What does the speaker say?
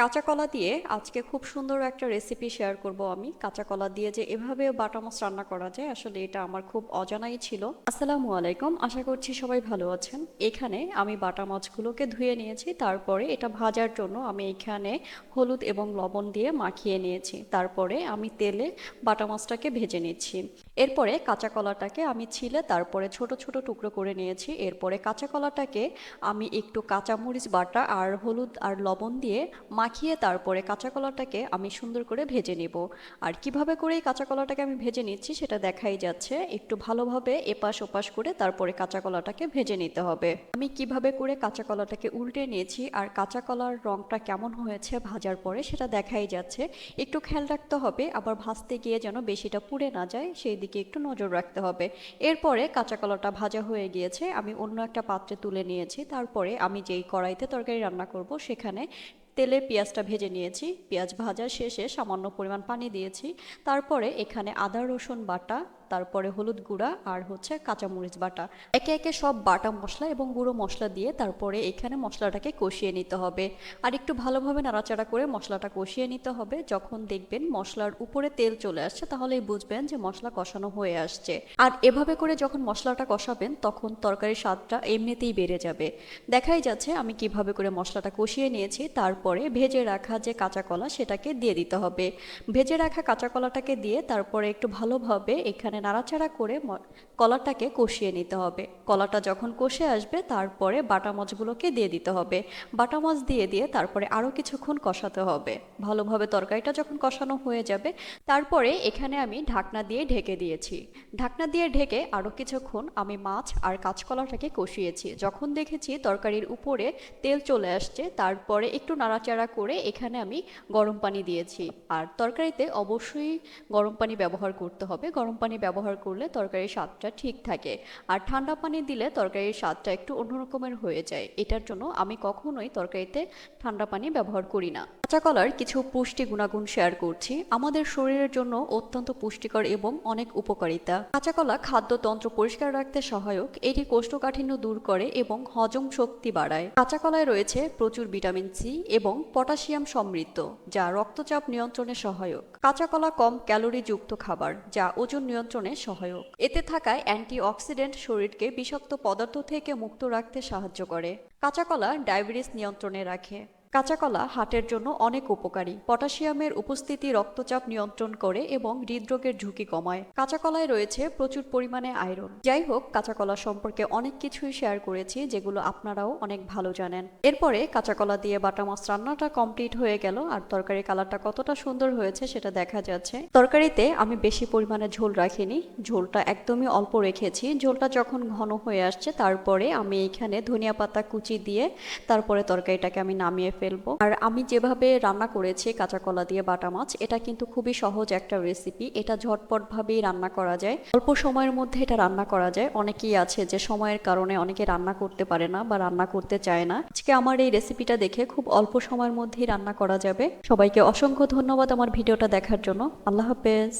কাঁচা কলা দিয়ে আজকে খুব সুন্দর একটা রেসিপি শেয়ার করব আমি। কাঁচা কলা দিয়ে যে এভাবে বাটা মাছ রান্না করা যায়, আসলে এটা আমার খুব অজানাই ছিল। আসসালামু আলাইকুম, আশা করছি সবাই ভালো আছেন। এখানে আমি বাটা মাছগুলোকে ধুয়ে নিয়েছি, তারপরে এটা ভাজার জন্য আমি এখানে হলুদ এবং লবণ দিয়ে মাখিয়ে নিয়েছি। তারপরে আমি তেলে বাটা মাছটাকে ভেজে নিচ্ছি। এরপরে কাঁচা কলাটাকে আমি ছিলে তারপরে ছোট ছোট টুকরো করে নিয়েছি। এরপরে কাঁচা কলাটাকে আমি একটু কাঁচামরিচ বাটা আর হলুদ আর লবণ দিয়ে মাখিয়ে তারপরে কাঁচা কলাটাকে আমি সুন্দর করে ভেজে নিব। আর কীভাবে করে এই কাঁচা কলাটাকে আমি ভেজে নিচ্ছি সেটা দেখাই যাচ্ছে। একটু ভালোভাবে এপাশ ওপাশ করে তারপরে কাঁচা কলাটাকে ভেজে নিতে হবে। আমি কীভাবে করে কাঁচা কলাটাকে উল্টে নিয়েছি আর কাঁচা কলার রংটা কেমন হয়েছে ভাজার পরে সেটা দেখাই যাচ্ছে। একটু খেয়াল রাখতে হবে, আবার ভাজতে গিয়ে যেন বেশিটা পুড়ে না যায়, সেই দিকে একটু নজর রাখতে হবে। এরপরে কাঁচা কলাটা ভাজা হয়ে গিয়েছে, আমি অন্য একটা পাত্রে তুলে নিয়েছি। তারপরে আমি যেই কড়াইতে তরকারি রান্না করব সেখানে তেলে পেঁয়াজটা ভেজে নিয়েছি। পেঁয়াজ ভাজা শেষে সামান্য পরিমাণ পানি দিয়েছি। তারপরে এখানে আদা, রসুন বাটা তারপরে হলুদ গুঁড়া আর হচ্ছে কাঁচামরিচ বাটা। একে একে সব বাটা মশলা এবং গুঁড়ো মশলা দিয়ে তারপরে এখানে মশলাটাকে কষিয়ে নিতে হবে। আর একটু ভালোভাবে নাড়াচাড়া করে মশলাটা কষিয়ে নিতে হবে। যখন দেখবেন মশলার উপরে তেল চলে আসছে, তাহলেই বুঝবেন যে মশলা কষানো হয়ে আসছে। আর এভাবে করে যখন মশলাটা কষাবেন, তখন তরকারির স্বাদটা এমনিতেই বেড়ে যাবে। দেখাই যাচ্ছে আমি কীভাবে করে মশলাটা কষিয়ে নিয়েছি। তারপরে ভেজে রাখা যে কাঁচা কলা, সেটাকে দিয়ে দিতে হবে। ভেজে রাখা কাঁচা কলাটাকে দিয়ে তারপরে একটু ভালোভাবে এখানে নাড়াচাড়া করে কলাটাকে কষিয়ে নিতে হবে। কলাটা যখন কষে আসবে, তারপরে বাটা মাছগুলোকে দিয়ে দিতে হবে। বাটা মাছ দিয়ে দিয়ে তারপরে আরও কিছুক্ষণ কষাতে হবে। ভালোভাবে তরকারিটা যখন কষানো হয়ে যাবে, তারপরে এখানে আমি ঢাকনা দিয়ে ঢেকে দিয়েছি। ঢাকনা দিয়ে ঢেকে আরও কিছুক্ষণ আমি মাছ আর কাঁচকলাটাকে কষিয়েছি। যখন দেখেছি তরকারির উপরে তেল চলে আসছে, তারপরে একটু নাড়াচাড়া করে এখানে আমি গরম পানি দিয়েছি। আর তরকারিতে অবশ্যই গরম পানি ব্যবহার করতে হবে। গরম পানি ব্যবহার করলে তরকারির স্বাদটা ঠিক থাকে। আর ঠান্ডা পানি দিলে তরকারির স্বাদটা একটু অন্যরকমের হয়ে যায়। এটার জন্য আমি কখনোই তরকারিতে ঠান্ডা পানি ব্যবহার করি না। কাঁচা কলার কিছু পুষ্টি গুণাগুণ শেয়ার করছি। আমাদের শরীরের জন্য অত্যন্ত পুষ্টিকর এবং অনেক উপকারিতা। কাঁচা কলা খাদ্যতন্ত্র পরিষ্কার রাখতে সহায়ক। এটি কোষ্ঠকাঠিন্য দূর করে এবং হজম শক্তি বাড়ায়। কাঁচা কলায় রয়েছে প্রচুর ভিটামিন সি এবং পটাশিয়াম সমৃদ্ধ, যা রক্তচাপ নিয়ন্ত্রণে সহায়ক। কাঁচা কলা কম ক্যালোরি যুক্ত খাবার, যা ওজন নিয়ন্ত্রণে সহায়ক। এতে থাকায় অ্যান্টিঅক্সিডেন্ট শরীরকে বিষাক্ত পদার্থ থেকে মুক্ত রাখতে সাহায্য করে। কাঁচা কলা ডায়াবেটিস নিয়ন্ত্রণে রাখে। কাঁচা কলা হার্টের জন্য অনেক উপকারী। পটাশিয়ামের উপস্থিতি রক্তচাপ নিয়ন্ত্রণ করে এবং হৃদরোগের ঝুঁকি কমায়। কাঁচা কলায় রয়েছে প্রচুর পরিমাণে আয়রন। যাই হোক কাঁচা কলা সম্পর্কে অনেক কিছুই শেয়ার করেছি, যেগুলো আপনারাও অনেক ভালো জানেন। এরপরে কাঁচা কলা দিয়ে বাটা মাছ রান্নাটা কমপ্লিট হয়ে গেল, আর তরকারি কালারটা কতটা সুন্দর হয়েছে সেটা দেখা যাচ্ছে। তরকারিতে আমি বেশি পরিমাণে ঝোল রাখিনি, ঝোলটা একদমই অল্প রেখেছি। ঝোলটা যখন ঘন হয়ে আসছে, তারপরে আমি এখানে ধনিয়া পাতা কুচি দিয়ে তারপরে তরকারিটাকে আমি নামিয়ে ফেলব। আর আমি যেভাবে রান্না করেছি কাঁচা কলা দিয়ে বাটা মাছ, এটা কিন্তু খুবই সহজ একটা রেসিপি এটা ঝটপট ভাবেই রান্না করা যায়। অল্প সময়ের মধ্যে এটা রান্না করা যায়। অনেকেই আছে যে সময়ের কারণে অনেকে রান্না করতে পারে না বা রান্না করতে চায় না। আজকে আমার এই রেসিপিটা দেখে খুব অল্প সময়ের মধ্যেই রান্না করা যাবে। সবাইকে অসংখ্য ধন্যবাদ আমার ভিডিওটা দেখার জন্য। আল্লাহ হাফেজ।